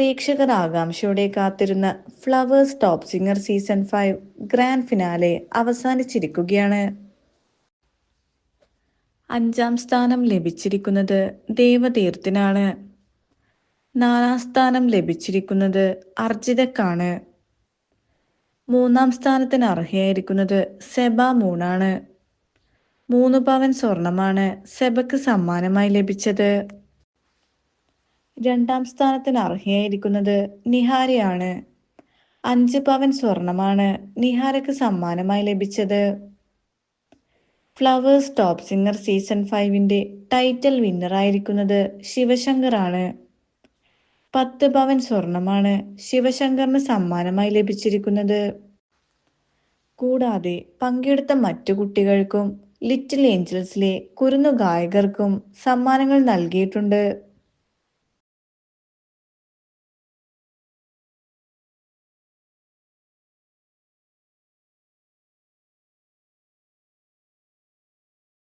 പ്രേക്ഷകർ ആകാംക്ഷയോടെ കാത്തിരുന്ന Flowers top singer season five grand finale അവസാനിച്ചിരിക്കുകയാണ്. അഞ്ചാം സ്ഥാനം ലഭിച്ചിരിക്കുന്നത് ദേവതീർത്ഥിനാണ്. നാലാം സ്ഥാനം ലഭിച്ചിരിക്കുന്നത് അർജിതക്കാണ്. മൂന്നാം സ്ഥാനത്തിന് അർഹയായിരിക്കുന്നത് സെബ മൂണാണ്. മൂന്ന് പവൻ സ്വർണമാണ് സെബക്ക് സമ്മാനമായി ലഭിച്ചത്. രണ്ടാം സ്ഥാനത്തിന് അർഹയായിരിക്കുന്നത് നിഹാരയാണ്. അഞ്ച് പവൻ സ്വർണമാണ് നിഹാരക്ക് സമ്മാനമായി ലഭിച്ചത്. ഫ്ലവേഴ്സ് ടോപ്പ് സിംഗർ സീസൺ ഫൈവിന്റെ ടൈറ്റിൽ വിന്നറായിരിക്കുന്നത് ശിവശങ്കറാണ്. പത്ത് പവൻ സ്വർണമാണ് ശിവശങ്കറിന് സമ്മാനമായി ലഭിച്ചിരിക്കുന്നത്. കൂടാതെ പങ്കെടുത്ത മറ്റു കുട്ടികൾക്കും ലിറ്റിൽ ഏഞ്ചൽസിലെ കുരുന്നു ഗായകർക്കും സമ്മാനങ്ങൾ നൽകിയിട്ടുണ്ട്.